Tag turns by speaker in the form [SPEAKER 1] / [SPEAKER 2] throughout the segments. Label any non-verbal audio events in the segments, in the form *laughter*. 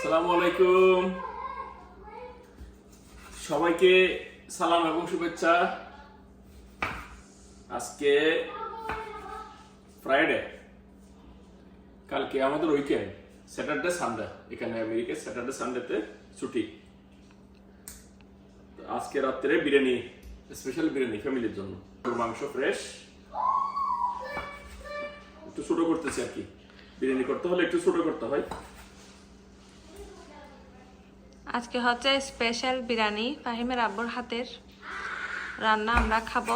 [SPEAKER 1] আসসালামু আলাইকুম। সবাইকে সালাম এবং শুভেচ্ছা। আজকে ফ্রাইডে কালকে আমাদের উইকেন্ড স্যাটারডে সানডে এখানে আমেরিকায় স্যাটারডে সানডেতে ছুটি। আজকে রাত্রে বিরিয়ানি স্পেশাল বিরিয়ানি ফ্যামিলির জন্য। মাংস ফ্রেশ একটু ছোট করতেছি আর কি। বিরিয়ানি করতে হলে একটু ছোট করতে হয়।
[SPEAKER 2] আজকে হচ্ছে স্পেশাল বিরিয়ানি ফাহিমের আব্বুর হাতের রান্না। আমরা খাব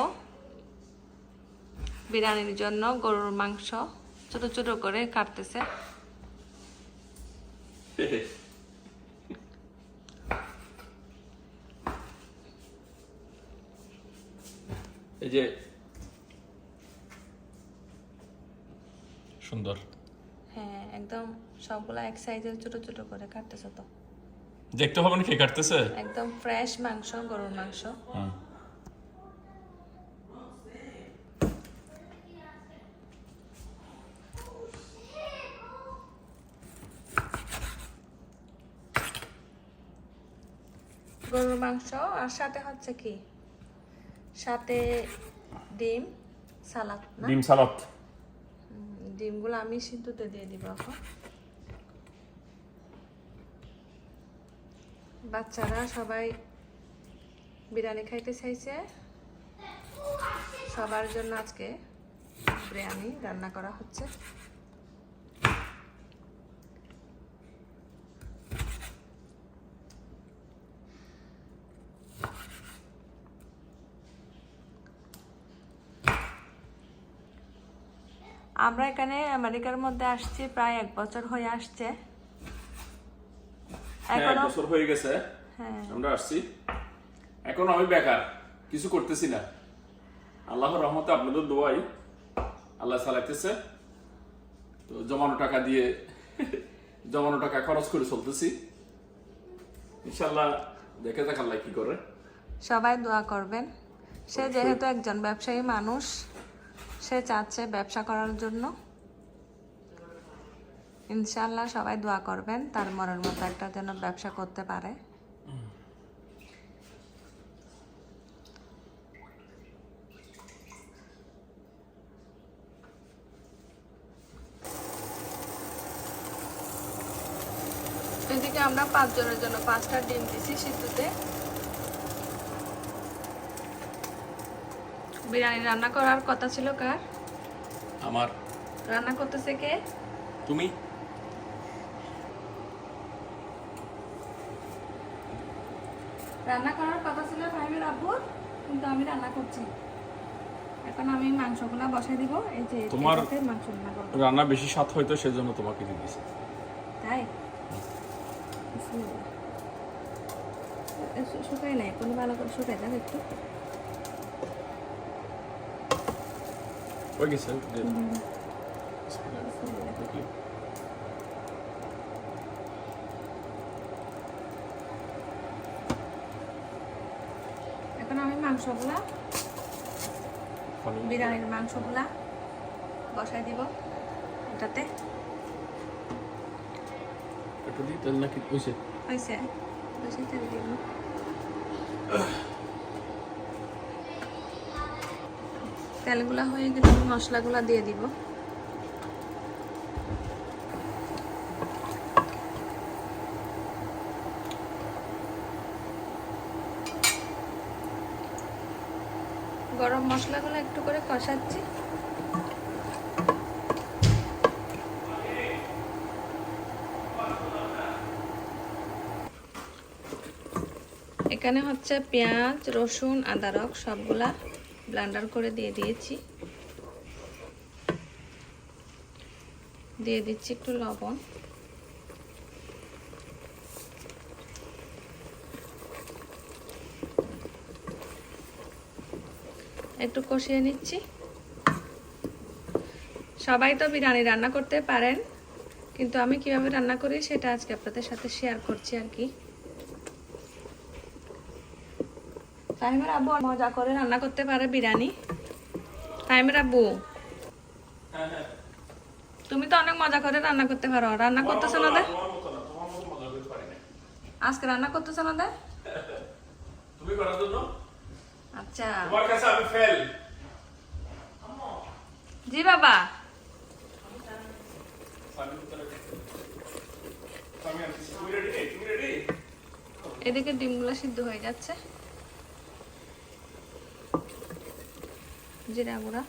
[SPEAKER 2] বিরিয়ানির জন্য গরুর মাংস। ছোট ছোট করে কাটতেছে।
[SPEAKER 1] এই যে সুন্দর।
[SPEAKER 2] হ্যাঁ একদম সবগুলা এক সাইজের ছোট ছোট করে কাটতেছে তো।
[SPEAKER 1] দেখতে হবে না কে কাটতেছে?
[SPEAKER 2] একদম ফ্রেশ মাংস গরুর মাংস। গরুর মাংস আর সাথে হচ্ছে কি? সাথে ডিম সালাদ না?
[SPEAKER 1] ডিম সালাদ।
[SPEAKER 2] ডিমগুলো আমি সিদ্ধতে দিয়ে দিব এখন। বাচ্চারা সবাই বিরিয়ানি খাইতে চাইছে। সবার জন্য আজকে বিরিয়ানি রান্না করা হচ্ছে। আমরা এখানে আমেরিকার মধ্যে আসছি, প্রায় এক বছর হয়ে আসছে।
[SPEAKER 1] এক বছর হয়ে গেছে।
[SPEAKER 2] হ্যাঁ।
[SPEAKER 1] আমরা আসছি। এখন আমি বেকার কিছু করতেছি না। আল্লাহর রহমতে আপনাদের দোয়াই আল্লাহ চালাইতেছে। তো জমানো টাকা দিয়ে জমানো টাকা খরচ করে চলতেছি। ইনশাল্লাহ দেখে যাক আল্লাহ কি করে।
[SPEAKER 2] সবাই দোয়া করবেন। সে যেহেতু একজন ব্যবসায়ী মানুষ সে চাচ্ছে ব্যবসা করার জন্য। ইনশাল্লাহ সবাই দোয়া করবেন তার মনের মতো একটা যেন ব্যবসা করতে পারে। এদিকে আমরা পাঁচজনের জন্য পাঁচটা ডিম দিছি সিদ্ধতে। বিরিয়ানি রান্না করার কথা ছিল কার?
[SPEAKER 1] আমার।
[SPEAKER 2] রান্না করতেছে কে?
[SPEAKER 1] তুমি?
[SPEAKER 2] রান্না করার কথা ছিল ফাহিমের আব্বুর কিন্তু আমি রান্না করছি। এখন আমি মাংসগুলা বসাই দিব এই যে
[SPEAKER 1] তোমার-
[SPEAKER 2] মাংস রান্না করব
[SPEAKER 1] রান্না বেশি স্বাদ হয়তো সেজন্য তোমাকে দিয়ে দিয়েছি
[SPEAKER 2] তাই? শুকাই নাই কোনো ভালো করে শুকাই দাও একটু।
[SPEAKER 1] হয়ে গেছে
[SPEAKER 2] বিসমিল্লাহ। এখন আমি মাংসগুলা। বিরিয়ানির মাংসগুলা বসাই দিব এটাতে।
[SPEAKER 1] একটু দিই তাহলে নাকি বুঝছে
[SPEAKER 2] হয়েছে বেশি তেল দিব। তেলগুলা হয়ে গেলে মশলাগুলা দিয়ে দিব। গরম মশলাগুলো একটু করে কষাচ্ছি। এখানে হচ্ছে পেঁয়াজ, রসুন আদারক সবগুলা ব্লান্ডার করে দিয়ে দিয়েছি। দিয়ে দিচ্ছি একটু লবণ। একটু কষিয়ে নিচ্ছি। সবাই তো বিরিয়ানি রান্না করতে পারেন কিন্তু আমি কীভাবে রান্না করি সেটা আজকে আপনাদের সাথে শেয়ার করছি আর কি। টাইমের আব্বু মজা করে রান্না করতে পারে বিরিয়ানি। টাইমের আব্বু তুমি তো অনেক মজা করে রান্না করতে পারো। রান্না করতেছো না
[SPEAKER 1] না
[SPEAKER 2] আজকে রান্না করতেছ আমাদের
[SPEAKER 1] তুমি করার জন্য
[SPEAKER 2] আচ্ছা।
[SPEAKER 1] তোমার কাছে আমি ফেল।
[SPEAKER 2] জি বাবা। এদিকে ডিমগুলো সিদ্ধ হয়ে যাচ্ছে। জিরা গুঁড়া।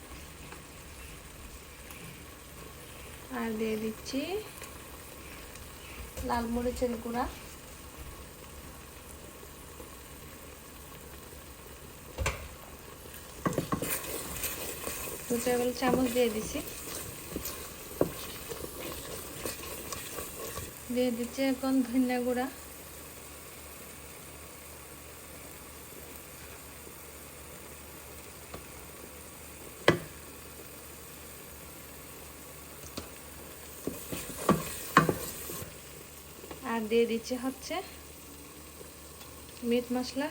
[SPEAKER 2] আর দিয়ে দিচ্ছি লাল মরিচের গুঁড়া। দু টেবিল চামচ দিয়ে দিছি। দিয়ে দিচ্ছি এখন ধনিয়া গুঁড়া। আর দিয়ে দিচ্ছে হচ্ছে মিট মশলা।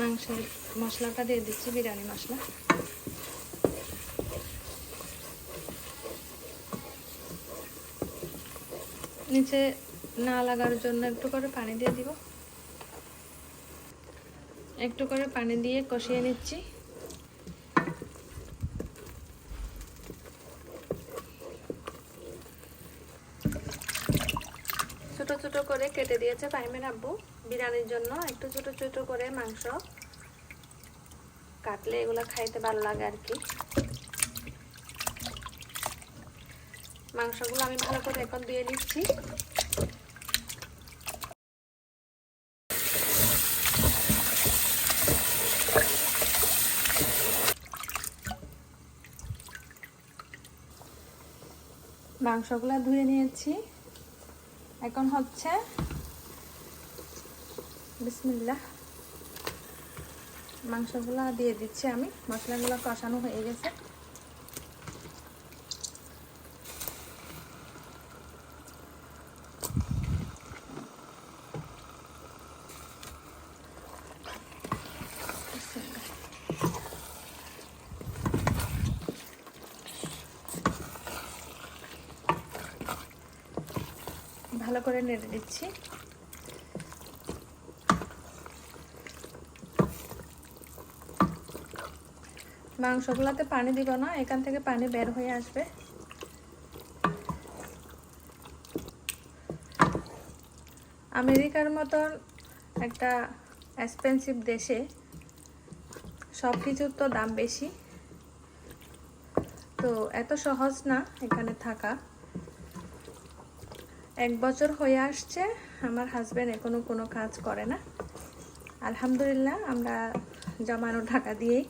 [SPEAKER 2] মাংসের মশলাটা দিয়ে দিচ্ছি, বিরিয়ানি মশলা। নিচে না লাগার জন্য একটু করে পানি দিয়ে দিব। একটু করে পানি দিয়ে কষিয়ে নিচ্ছি। ছোট ছোট করে কেটে দিয়েছে পাইমের আব্বু। বিরিয়ানির জন্য একটু ছোট ছোট করে মাংস কাটলে এগুলো খাইতে ভালো লাগে আর কি। মাংসগুলো আমি ভালো করে এখন দিয়ে নিচ্ছি। মাংসগুলো ধুয়ে নিয়েছি। এখন হচ্ছে বিসমিল্লাহ। মাংসগুলো দিয়ে দিচ্ছি আমি। মশলাগুলো কষানো হয়ে গেছে। ভালো করে নেড়ে দিচ্ছি। মাংসগুলোতে পানি দিব না, এখান থেকে পানি বের হয়ে আসবে। আমেরিকার মতন একটা এক্সপেন্সিভ দেশে সব কিছুর তো দাম বেশি। তো এত সহজ না এখানে থাকা। এক বছর হয়ে আসছে, আমার হাজব্যান্ড এখনও কোনো কাজ করে না। আলহামদুলিল্লাহ, আমরা জমানো টাকা দিয়েই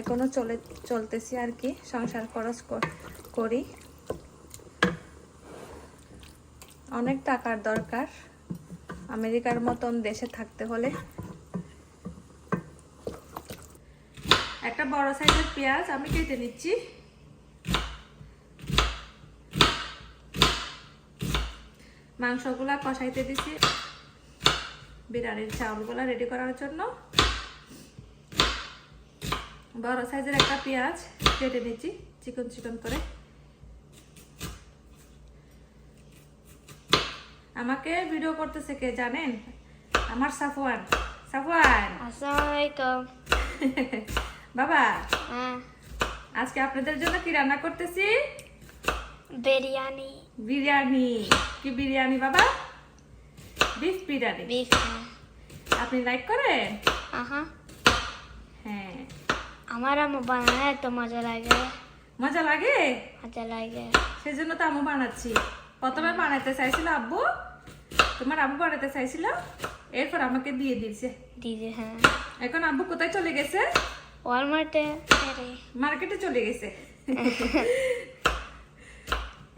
[SPEAKER 2] এখনও চলে, চলতেছি আর কি। সংসার খরচ করি। অনেক টাকার দরকার। আমেরিকার মতন দেশে থাকতে হলে। একটা বড় সাইজের পেঁয়াজ আমি কেটে নিচ্ছি। মাংসগুলা কষাইতে দিছি। বিরিয়ানির চাউলগুলা রেডি করার জন্য। বড় সাইজের একটা পেঁয়াজ কেটে নিচ্ছি চিকন চিকন করে। আমাকে ভিডিও করতেছে কে জানেন? আমার সাফওয়ান। সাফওয়ান!
[SPEAKER 3] আসসালামাইকুম *laughs*
[SPEAKER 2] বাবা
[SPEAKER 3] হ্যাঁ।
[SPEAKER 2] আজকে আপনাদের জন্য কি রান্না করতেছি?
[SPEAKER 3] বিরিয়ানি।
[SPEAKER 2] বিরিয়ানি। কি বিরিয়ানি বাবা? বিফ বিরিয়ানি।
[SPEAKER 3] বিফ হ্যাঁ।
[SPEAKER 2] আপনি লাইক করেন?
[SPEAKER 3] আহা। আমার আম্মু বানায় এত মজা লাগে।
[SPEAKER 2] মজা লাগে?
[SPEAKER 3] মজা লাগে।
[SPEAKER 2] সেজন্য তো আম্মু বানাচ্ছি। প্রথমে বানাতে চাইছিল আব্বু। তোমার আব্বু বানাতে চাইছিল। এরপর আমাকে দিয়ে দিয়েছে।
[SPEAKER 3] দিদি হ্যাঁ।
[SPEAKER 2] এখন আব্বু কোথায় চলে গেছে?
[SPEAKER 3] ওয়ালমার্টে আরে
[SPEAKER 2] মার্কেটে চলে গেছে। *laughs*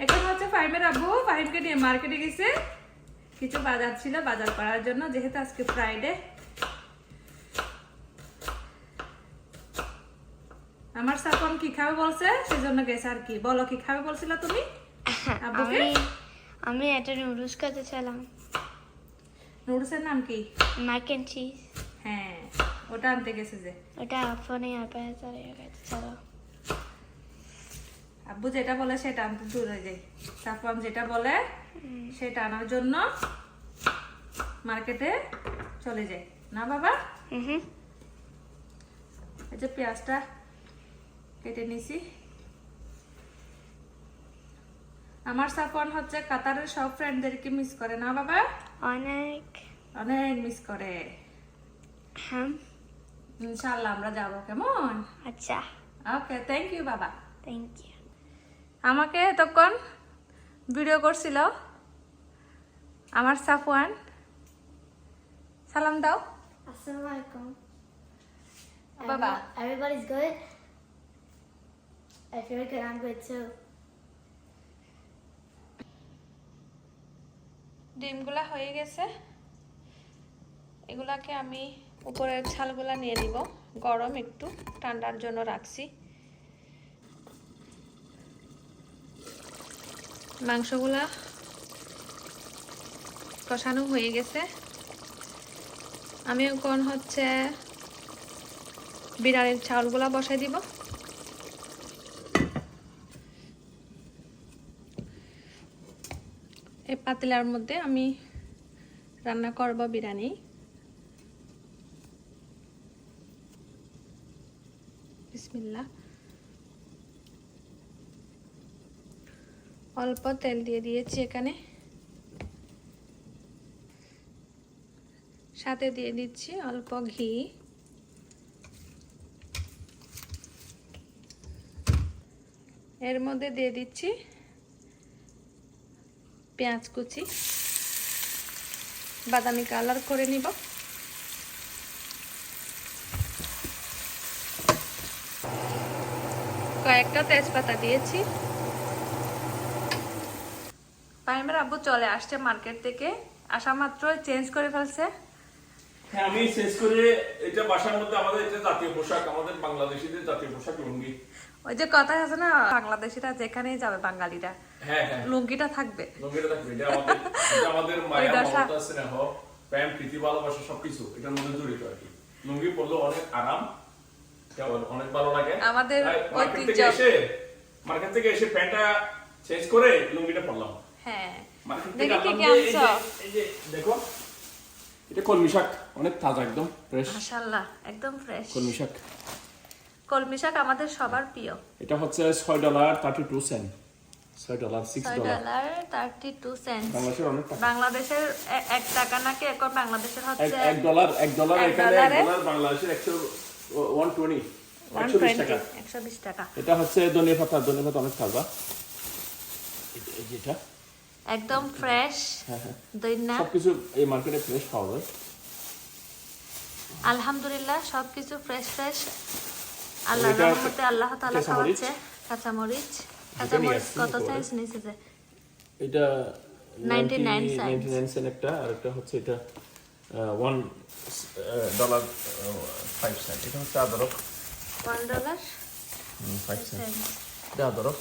[SPEAKER 2] এখন হচ্ছে ফাইমের আব্বু। ফাইমকে নিয়ে মার্কেটে গেছে। কিছু বাজার ছিল বাজার করার জন্য যেহেতু আজকে ফ্রাইডে আমার সাপন কি খাবে বলছে? সেজন্য গেছে আর কি। বলো কি খাবে বলছিল তুমি? *laughs* আব্বুকে?
[SPEAKER 3] আমি একটা নুডলস খেতে চাইলাম।
[SPEAKER 2] নুডলসের নাম কি?
[SPEAKER 3] ম্যাক অ্যান্ড চিজ
[SPEAKER 2] হ্যাঁ ওটা আনতে গেছে যে।
[SPEAKER 3] ওটা ফোনে অ্যাপে খেতে চাইলাম
[SPEAKER 2] আব্বু যেটা বলে সেটা আনতে দূরে যাই। সাফওয়ান যেটা বলে সেটা আনার জন্য মার্কেটে চলে যাই। না বাবা?
[SPEAKER 3] হুম।
[SPEAKER 2] এই যে পেঁয়াজটা কেটে নিছি। আমার সাফওয়ান হচ্ছে কাতারের সব ফ্রেন্ডদেরকে মিস করে না বাবা?
[SPEAKER 3] অনেক।
[SPEAKER 2] অনেক মিস করে।
[SPEAKER 3] হ্যাঁ।
[SPEAKER 2] ইনশাল্লাহ আমরা যাব কেমন?
[SPEAKER 3] আচ্ছা।
[SPEAKER 2] ওকে থ্যাংক ইউ বাবা।
[SPEAKER 3] থ্যাংক ইউ
[SPEAKER 2] আমাকে তখন ভিডিও করছিল আমার সাফওয়ান। সালাম দাও।
[SPEAKER 3] আসসালামু আলাইকুম। বাবা।
[SPEAKER 2] Baba.
[SPEAKER 3] Everybody's good. I feel good. I'm good too.
[SPEAKER 2] ডিমগুলা হয়ে গেছে এগুলাকে আমি উপরের ছালগুলা নিয়ে নিব গরম একটু, ঠান্ডার জন্য রাখছি মাংসগুলা কষানো হয়ে গেছে আমি এখন হচ্ছে বিরিয়ানির চাউলগুলা বসাই দিব এই পাতিলার মধ্যে আমি রান্না করব বিরিয়ানি। বিসমিল্লাহ। অল্প তেল দিয়ে দিয়েছি এখানে। সাথে দিয়ে দিচ্ছি অল্প ঘি। এর মধ্যে দিয়ে দিচ্ছি পেঁয়াজ কুচি বাদামি কালার করে নিব। কয়েকটা তেজপাতা দিয়েছি। পাইমের আব্বু চলে আসছে মার্কেট থেকে আসা মাত্র চেঞ্জ করে ফেলছে।
[SPEAKER 1] হ্যাঁ আমি শেষ করে এটা বাসার মধ্যে আমাদের এটা জাতীয় পোশাক আমাদের বাংলাদেশিদের জাতীয় পোশাক লুঙ্গি।
[SPEAKER 2] ওই যে কথা আছে না বাংলাদেশিরা যেখানেই যাবে বাঙালিরা। লুঙ্গিটা থাকবে।
[SPEAKER 1] লুঙ্গিটা থাকবে। এটা আমাদের এটা আমাদের *laughs* মায়া মমতা স্নেহ প্রেম প্রীতি ভালোবাসা সবকিছু এটার মধ্যে জড়িত আর কি। লুঙ্গি পরলে অনেক আরাম অনেক ভালো লাগে।
[SPEAKER 2] আমাদের
[SPEAKER 1] মার্কেট থেকে
[SPEAKER 2] ঐতিহ্য।
[SPEAKER 1] এসে মার্কেট থেকে এসে প্যান্টটা চেঞ্জ করে লুঙ্গিটা পরলাম।
[SPEAKER 2] হ্যাঁ। দেখি
[SPEAKER 1] এটা কলমি শাক। অনেক তাজা একদম ফ্রেশ
[SPEAKER 2] মাশাআল্লাহ একদম ফ্রেশ
[SPEAKER 1] কলমি শাক।
[SPEAKER 2] কলমি শাক আমাদের সবার প্রিয়।
[SPEAKER 1] এটা হচ্ছে ছয় ডলার থার্টি টু সেন্ট ছয় ডলার সিক্স ডলার
[SPEAKER 2] সেন্ট
[SPEAKER 1] বাংলাদেশের অনেক টাকা।
[SPEAKER 2] বাংলাদেশের নাকি? এখন বাংলাদেশের হচ্ছে
[SPEAKER 1] এক ডলার এক ডলার এখানে এক
[SPEAKER 2] ডলার
[SPEAKER 1] বাংলাদেশের একশো ওয়ান টোয়েন্টি
[SPEAKER 2] ওয়ান
[SPEAKER 1] একশো বিশ টাকা।
[SPEAKER 2] টোয়েন্টি একশো বিশ টাকা।
[SPEAKER 1] এটা হচ্ছে ধনিয়া পাতা ধনিয়া পাতা অনেক তাজা। এই- এই
[SPEAKER 2] একদম ফ্রেশ
[SPEAKER 1] হ্যাঁ হ্যাঁ।
[SPEAKER 2] দইনা
[SPEAKER 1] সবকিছু এই মার্কেটে ফ্রেশ পাওয়া যায়।
[SPEAKER 2] আলহামদুলিল্লাহ সবকিছু ফ্রেশ ফ্রেশ আল্লাহ রহমতে আল্লাহ তাআলা
[SPEAKER 1] কাঁচামরিচ।
[SPEAKER 2] খাওয়াচ্ছে কাঁচামরিচ।
[SPEAKER 1] নিয়ে
[SPEAKER 2] কাঁচামরিচ কত সাইজ নিয়েছে যে?
[SPEAKER 1] এটা
[SPEAKER 2] 99 cents।
[SPEAKER 1] নাইনটি সেন্ট একটা আর একটা হচ্ছে এটা ওয়ান ডলার ফাইভ সেন্ট এটা হচ্ছে আদরক
[SPEAKER 2] ওয়ান ডলার
[SPEAKER 1] ফাইভ সেন্ট এটা আদরক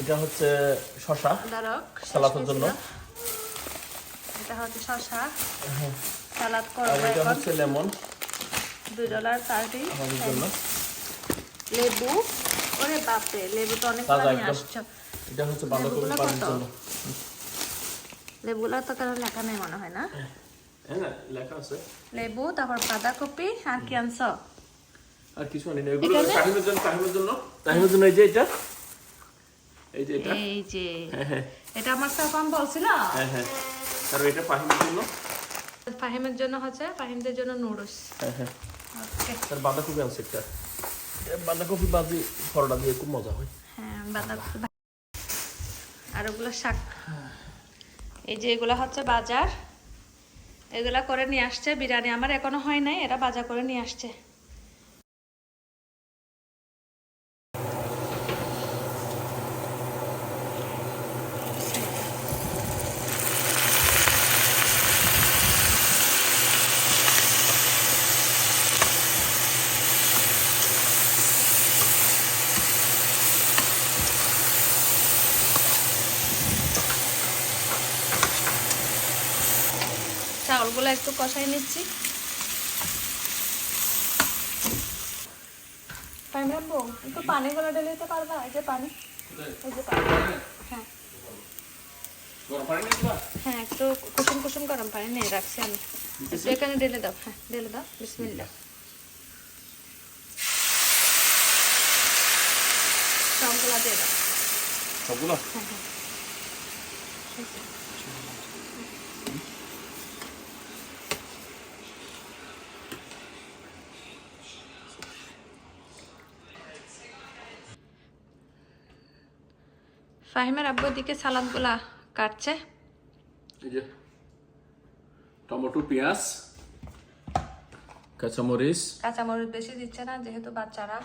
[SPEAKER 1] এটা হচ্ছে শশা
[SPEAKER 2] দারক
[SPEAKER 1] সালাদের জন্য।
[SPEAKER 2] এটা হচ্ছে শশা সালাদ
[SPEAKER 1] এটা হচ্ছে লেমন।
[SPEAKER 2] দুই ডলার থার্টি
[SPEAKER 1] আমাদের জন্য।
[SPEAKER 2] লেবু। ওরে বাপরে লেবু তো অনেক
[SPEAKER 1] একদম।
[SPEAKER 2] আসছো।
[SPEAKER 1] এটা হচ্ছে বাঁধাকপি পানির জন্য।
[SPEAKER 2] লেবুগুলো তো কারও লেখা নেই মনে হয় না?
[SPEAKER 1] হ্যাঁ লেখা আছে।
[SPEAKER 2] লেবু তারপর বাঁধাকপি আর কি আনছো?
[SPEAKER 1] আর কিছু আনি না। এগুলো? তাহিমের জন্য তাহিমের জন্য? তাহিমের জন্য এই যে এটা? এই যে এটা?
[SPEAKER 2] এই যে।
[SPEAKER 1] হ্যাঁ হ্যাঁ।
[SPEAKER 2] এটা আমার সাফান বলছিল
[SPEAKER 1] হ্যাঁ হ্যাঁ। আর এটা ফাহিমের জন্য?
[SPEAKER 2] ফাহিমের জন্য হচ্ছে ফাহিমদের জন্য নুডলস।
[SPEAKER 1] হ্যাঁ হ্যাঁ। বাঁধাকপি আনছে একটা। বাঁধাকপি বাজি পরোটা দিয়ে খুব মজা হয়।
[SPEAKER 2] হ্যাঁ বাঁধাকপি আর ওগুলো শাক। এই যে এগুলো হচ্ছে বাজার। এগুলা করে নিয়ে আসছে, বিরিয়ানি আমার এখনও হয় নাই, এরা বাজার করে নিয়ে আসছে। চাউলগুলো একটু কষাই নিচ্ছি। টাইম একটু পানি গুলো ঢেলে দিতে পারবা? এই যে পানি। এই যে পানি। হ্যাঁ? হ্যাঁ একটু কুসুম কুসুম গরম পানি নিয়ে রাখছি আমি। এখানে ঢেলে দাও। হ্যাঁ ঢেলে দাও। বিসমিল্লা সবগুলা দিয়ে দাও।
[SPEAKER 1] সবগুলো?
[SPEAKER 2] হ্যাঁ হ্যাঁ। ফাহিমের আব্বু দিকে সালাদগুলা কাটছে।
[SPEAKER 1] টমেটো পেঁয়াজ কাঁচামরিচ।
[SPEAKER 2] কাঁচামরিচ বেশি দিচ্ছে না যেহেতু বাচ্চারা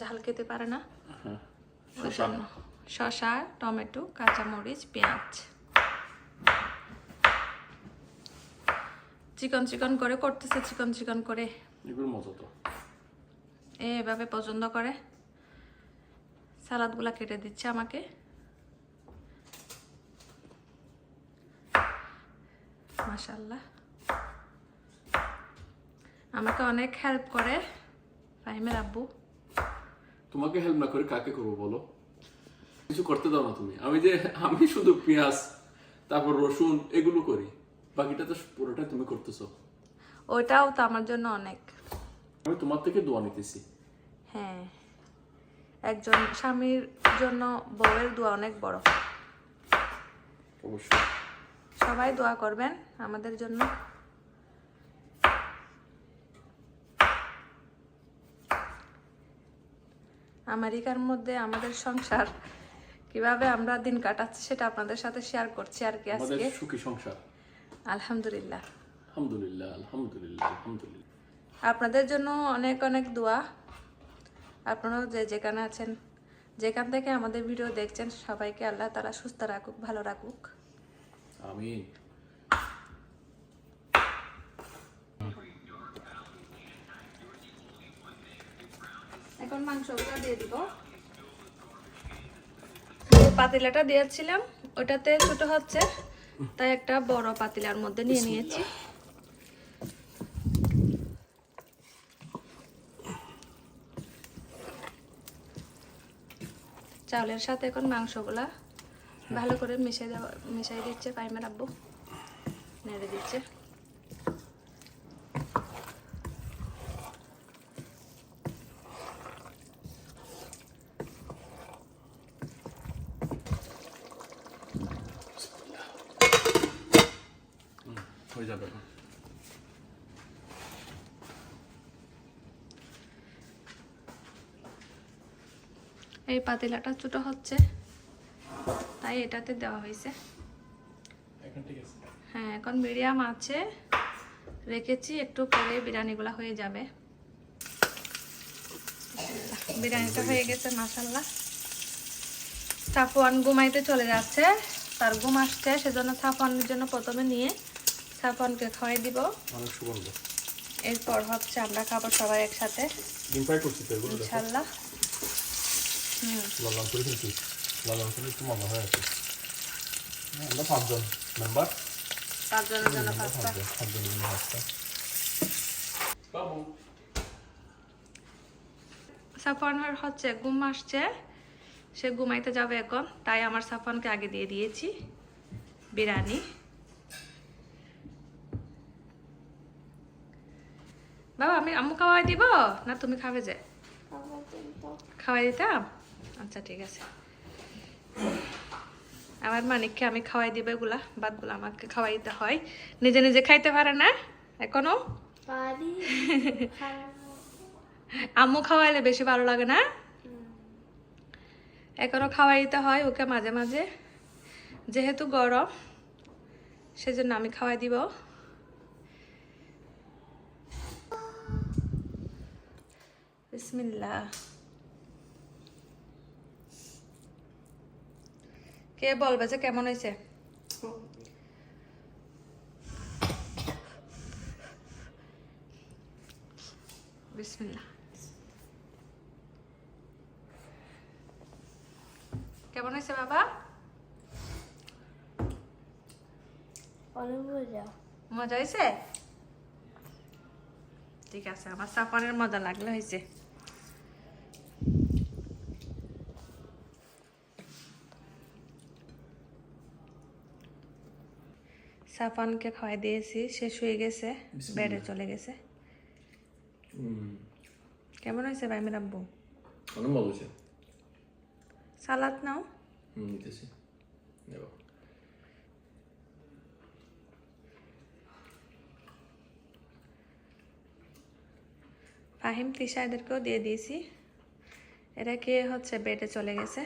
[SPEAKER 2] ঝাল খেতে পারে না। শসা। টমেটো কাঁচামরিচ পেঁয়াজ। চিকন চিকন করে করতেছে চিকন চিকন করে।
[SPEAKER 1] এগুলো মজা তো।
[SPEAKER 2] এভাবে পছন্দ করে। সালাদগুলা কেটে দিচ্ছে আমাকে। মাশাল্লাহ আমাকে অনেক হেল্প করে ফাহিমের আব্বু।
[SPEAKER 1] তোমাকে হেল্প না করে কাকে করব বলো? কিছু করতে দাও না তুমি। আমি যে আমি শুধু পেঁয়াজ তারপর রসুন এগুলো করি। বাকিটা তো পুরোটা তুমি করতেছো।
[SPEAKER 2] ওইটাও তো আমার জন্য অনেক।
[SPEAKER 1] আমি তোমার থেকে দোয়া নিতেছি।
[SPEAKER 2] হ্যাঁ। একজন স্বামীর জন্য বউয়ের দোয়া অনেক বড়।
[SPEAKER 1] অবশ্যই।
[SPEAKER 2] সবাই দোয়া করবেন আমাদের জন্য। আমেরিকার মধ্যে আমাদের সংসার কীভাবে আমরা দিন কাটাচ্ছি সেটা আপনাদের সাথে শেয়ার করছি আর কি আজকে।
[SPEAKER 1] সুখী সংসার।
[SPEAKER 2] আলহামদুলিল্লাহ।
[SPEAKER 1] আলহামদুলিল্লাহ আলহামদুলিল্লাহ আলহামদুলিল্লাহ।
[SPEAKER 2] আপনাদের জন্য অনেক অনেক দোয়া। আপনারাও যে যেখানে আছেন যেখান থেকে আমাদের ভিডিও দেখছেন সবাইকে আল্লাহ তারা সুস্থ রাখুক ভালো রাখুক।
[SPEAKER 1] আমিন
[SPEAKER 2] এখন মাংসগুলো দিয়ে দিব। পাতিলাটা দিয়েছিলাম ওটাতে ছোট হচ্ছে তাই একটা বড় পাতিলার মধ্যে নিয়ে নিয়েছি। চাউলের সাথে এখন মাংসগুলা ভালো করে মিশিয়ে দেওয়া মিশিয়ে দিচ্ছে পাইমের আব্বু। নেড়ে দিচ্ছে।
[SPEAKER 1] হয়ে যাবে।
[SPEAKER 2] এই পাতিলাটা ছোট হচ্ছে। তাই এটাতে দেওয়া হয়েছে।
[SPEAKER 1] এখন ঠিক আছে।
[SPEAKER 2] হ্যাঁ এখন মিডিয়াম আছে। রেখেছি একটু পরে বিরিয়ানিগুলো হয়ে যাবে। বিরিয়ানিটা হয়ে গেছে মাসাল্লাহ সাফওয়ান ঘুমাইতে চলে যাচ্ছে। তার ঘুম আসছে সেজন্য সাফওয়ানের জন্য প্রথমে নিয়ে সাফওয়ানকে খাওয়াই দিব। এরপর হচ্ছে আমরা খাব সবাই একসাথে। ইনশাল্লাহ হুম।
[SPEAKER 1] লাল লাল করে কিন্তু লাল লাল করে একটু মজা হয়ে আছে আমরা পাঁচজন মেম্বার
[SPEAKER 2] পাঁচজনের জন্য
[SPEAKER 1] পাঁচজনের জন্য পাঁচটা বাবু
[SPEAKER 2] সাফানের হচ্ছে ঘুম আসছে সে ঘুমাইতে যাবে এখন তাই আমার সাফানকে আগে দিয়ে দিয়েছি বিরিয়ানি। বাবা আমি আম্মু খাওয়াই দিব না তুমি খাবে যে? খাওয়াই দিতাম? আচ্ছা ঠিক আছে। আমার মানিককে আমি খাওয়াই দিব এগুলা বাদগুলো আমাকে খাওয়াই দিতে হয়। নিজে নিজে খাইতে পারে না
[SPEAKER 3] এখনও? *laughs*
[SPEAKER 2] আম্মু খাওয়াইলে বেশি ভালো লাগে না? এখনও খাওয়াই দিতে হয় ওকে মাঝে মাঝে। যেহেতু গরম সেজন্য আমি খাওয়াই দিব। বিসমিল্লাহ। কে বলবে যে কেমন হয়েছে? কেমন হয়েছে বাবা?
[SPEAKER 3] মজা।
[SPEAKER 2] মজা হয়েছে? ঠিক আছে আমার সাফানের মজা লাগলে হয়েছে। সাফানকে খাওয়াই দিয়েছি সে শুয়ে গেছে বেডে চলে গেছে। কেমন হয়েছে ভাইমের আব্বু?
[SPEAKER 1] অনেক ভালো হয়েছে।
[SPEAKER 2] সালাদ নাও।
[SPEAKER 1] নিতেছি
[SPEAKER 2] ফাহিম তিশা এদেরকেও দিয়ে দিয়েছি। এরা কে হচ্ছে বেডে চলে গেছে।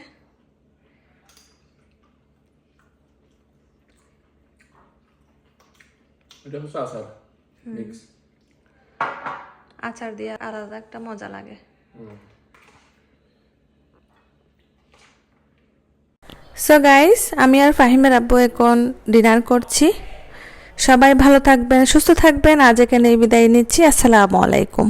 [SPEAKER 1] এটা হচ্ছে আচার মিক্স
[SPEAKER 2] আচার দিয়ে আলাদা একটা মজা লাগে। সো গাইস আমি আর ফাহিমের আব্বু এখন ডিনার করছি। সবাই ভালো থাকবেন সুস্থ থাকবেন। আজ এখানে বিদায় নিচ্ছি। আসসালামু আলাইকুম।